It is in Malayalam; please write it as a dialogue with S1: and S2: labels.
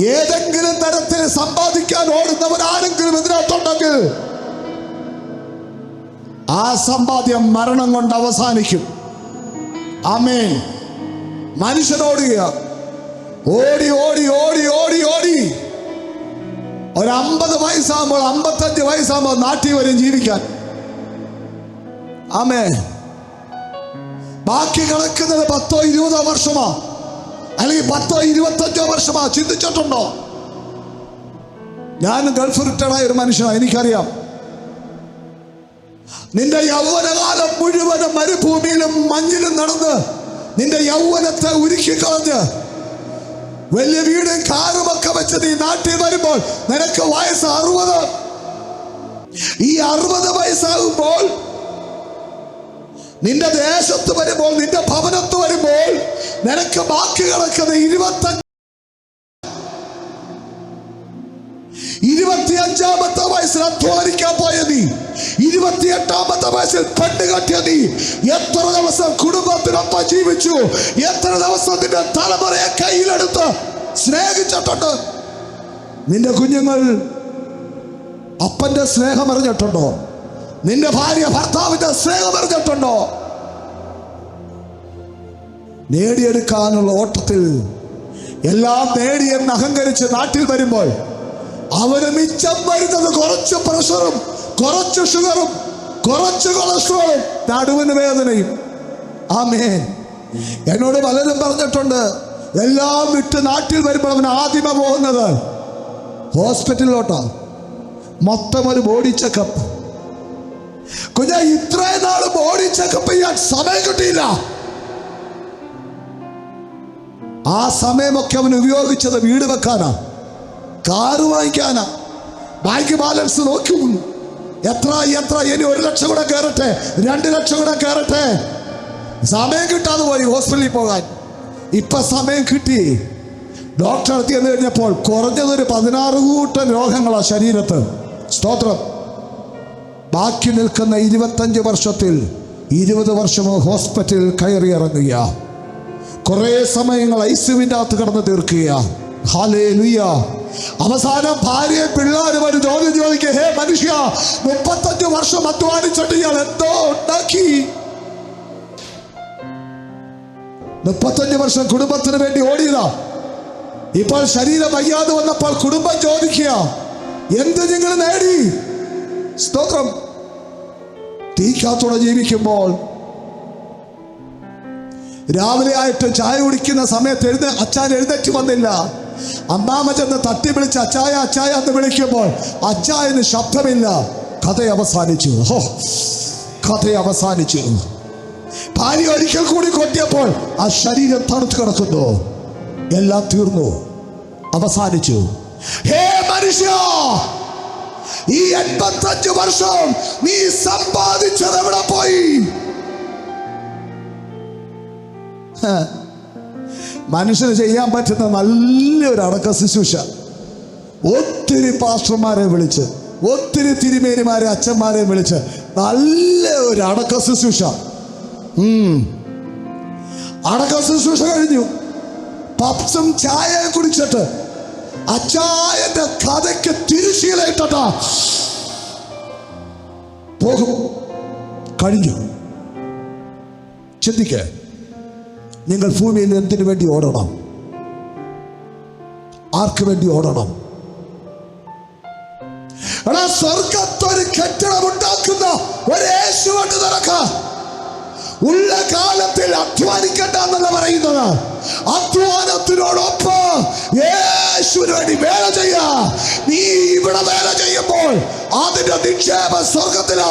S1: ഏതെങ്കിലും തരത്തിൽ സമ്പാദിക്കാൻ ഓടുന്നവർ ആരെങ്കിലും ഇതിനകത്തുണ്ടെങ്കിൽ ആ സമ്പാദ്യം മരണം കൊണ്ട് അവസാനിക്കും. ആമേൻ. മനുഷ്യനോടുക ഓടി ഓടി ഓടി ഓടി ഓടി. ഒരു അമ്പത് വയസ്സാകുമ്പോൾ അമ്പത്തഞ്ച് വയസ്സാകുമ്പോൾ നാട്ടിൽ വരും ജീവിക്കാൻ. ആമേ ബാക്കി കിടക്കുന്നത് പത്തോ ഇരുപതോ വർഷമാ. അല്ലെങ്കിൽ പത്തോ ഇരുപത്തഞ്ചോ വർഷമാ ചിന്തിച്ചിട്ടുണ്ടോ? ഞാൻ ഗൾഫ് റിട്ടേർഡായ ഒരു മനുഷ്യനാണ് എനിക്കറിയാം. നിന്റെ യൗവനകാലം മുഴുവനും മരുഭൂമിയിലും മഞ്ഞിലും നടന്ന് നിന്റെ യൗവനത്തെ ഉരുക്കിക്കളഞ്ഞ് വലിയ വീടും കാറും ഒക്കെ വെച്ച് നീ നാട്ടിൽ വരുമ്പോൾ നിനക്ക് വയസ്സ് അറുപത്. ഈ അറുപത് വയസ്സാകുമ്പോൾ നിന്റെ ദേശത്ത് വരുമ്പോൾ നിന്റെ ഭവനത്ത് വരുമ്പോൾ നിനക്ക് ബാക്കി കിടക്കുന്ന ഇരുപത്തഞ്ച് ഇരുപത്തിയഞ്ചാമത്തെ വയസ്സിൽ അധ്വാനിക്കാൻ പോയ നീ. ഇരുപത്തിയെട്ടാമത്തെ വയസ്സിൽ പെണ്ണ് കെട്ടിയ നീ. എത്ര ദിവസം കുടുംബത്തിനൊപ്പം ജീവിച്ചു? എത്ര ദിവസം നിന്റെ തലമുറയെ കയ്യിലെടുത്ത് സ്നേഹിച്ചിട്ടുണ്ട്? നിന്റെ കുഞ്ഞുങ്ങൾ അപ്പന്റെ സ്നേഹം അറിഞ്ഞിട്ടുണ്ടോ നിന്റെ ഭാര്യ ഭർത്താവിന്റെ സ്നേഹം അറിഞ്ഞിട്ടുണ്ടോ നേടിയെടുക്കാനുള്ള ഓട്ടത്തിൽ എല്ലാം നേടിയെന്ന് അഹങ്കരിച്ച് നാട്ടിൽ വരുമ്പോൾ അവന് മിച്ചം വരുന്നത് കുറച്ച് പ്രഷറും കുറച്ച് ഷുഗറും കുറച്ച് കൊളസ്ട്രോളും നടുവിന് വേദനയും. ആമേൻ. എന്നോട് പലരും പറഞ്ഞിട്ടുണ്ട് എല്ലാം വിട്ട് നാട്ടിൽ വരുമ്പോൾ അവൻ ആദ്യമ പോകുന്നത്. ഹോസ്പിറ്റലിലോട്ടാ. മൊത്തം ഒരു ബോഡി ചെക്കപ്പ് കുഞ്ഞ ഇത്രയും നാൾ ബോഡി ചെക്കപ്പ് ചെയ്യാൻ സമയം കിട്ടിയില്ല. ആ സമയമൊക്കെ അവൻ ഉപയോഗിച്ചത് വീട് വെക്കാനാ കാറ് വാങ്ങിക്കാനാ ബാങ്ക് ബാലൻസ് നോക്കി. എത്ര എത്ര ഇനി ഒരു ലക്ഷം കൂടെ കയറട്ടെ രണ്ട് ലക്ഷം കൂടെ കയറട്ടെ. സമയം കിട്ടാതെ പോയി ഹോസ്പിറ്റലിൽ പോകാൻ. ഇപ്പൊ സമയം കിട്ടി. ഡോക്ടർ അടുത്ത് ചെന്ന് കഴിഞ്ഞപ്പോൾ കുറഞ്ഞതൊരു പതിനാറ് കൂട്ടം രോഗങ്ങളാ ശരീരത്ത്. സ്തോത്രം. ബാക്കി നിൽക്കുന്ന ഇരുപത്തഞ്ച് വർഷത്തിൽ ഇരുപത് വർഷമോ ഹോസ്പിറ്റലിൽ കയറി ഇറങ്ങുക കുറേ സമയങ്ങൾ ഐസ്യുവിന്റെ അകത്ത് കിടന്ന് തീർക്കുക ഹാലേ ലുയ്യ അവസാനം ഭാര്യയും പിള്ളേരും ഒരു ചോദ്യം ചോദിക്കുക ഹേ മനുഷ്യ മുപ്പത്തഞ്ച് വർഷം അധ്വാനിച്ചിട്ട് ഇയാൾ എന്തോ ഉണ്ടാക്കി? മുപ്പത്തഞ്ച് വർഷം കുടുംബത്തിന് വേണ്ടി ഓടിയതാ. ഇപ്പോൾ ശരീരം വയ്യാതെ വന്നപ്പോൾ കുടുംബം ചോദിക്കുക എന്ത് നിങ്ങൾ നേടി? സ്തോത്രം. തീക്കാത്തോടെ ജീവിക്കുമ്പോൾ രാവിലെ ആയിട്ട് ചായ കുടിക്കുന്ന സമയത്ത് എഴുന്ന അച്ഛൻ എഴുന്നേറ്റ് വന്നില്ല. അമ്മാമ ചെന്ന് തട്ടി വിളിച്ച് അച്ചായ അച്ചായ എന്ന് വിളിക്കുമ്പോൾ അച്ചായന് ശബ്ദമില്ല. കഥ അവസാനിച്ചു. ഹോ കഥ അവസാനിച്ചു. ഭാര്യ ഒരിക്കൽ കൂടി കൊട്ടിയപ്പോൾ ആ ശരീരം തണുത്ത് കിടക്കുന്നു. എല്ലാം തീർന്നു. അവസാനിച്ചു. ഹേ മനുഷ്യ ഈ എൺപത്തഞ്ച് വർഷം നീ സമ്പാദിച്ചത് എവിടെ പോയി. മനുഷ്യന് ചെയ്യാൻ പറ്റുന്ന നല്ലൊരു അടക്ക ശുശ്രൂഷ. ഒത്തിരി പാസ്റ്റർമാരെ വിളിച്ച് ഒത്തിരി തിരുമേനിമാരെ അച്ഛന്മാരെ വിളിച്ച് നല്ല ഒരു അടക്ക ശുശ്രൂഷ. അടക്ക ശുശ്രൂഷ കഴിഞ്ഞു. പപ്സും ചായയും കുടിച്ചിട്ട് അച്ചായന്റെ കഥയ്ക്ക് തിരുശീലയിട്ടാ പോകും. കഴിഞ്ഞു. ചിന്തിക്കേ. നിങ്ങൾ ഭൂമിയിൽ എന്തിനു വേണ്ടി ഓടണം? ആർക്ക് വേണ്ടി ഓടണം? എടാ സ്വർഗത്തൊരു കെട്ടിടം ഉണ്ടാക്കുന്ന ഒരു യേശുവണ്ട് നടക്കാം ഉള്ള കാലത്തിൽ അധ്വാനിക്കണ്ട എന്നല്ല പറയുന്നത്. അധ്വാനത്തിനോടൊപ്പം യേശുവിന് വേണ്ടി വേല ചെയ്യ നീ ഇവിടെ വേല ചെയ്യുമ്പോൾ അതിന്റെ നിക്ഷേപ സ്വർഗത്തിലാ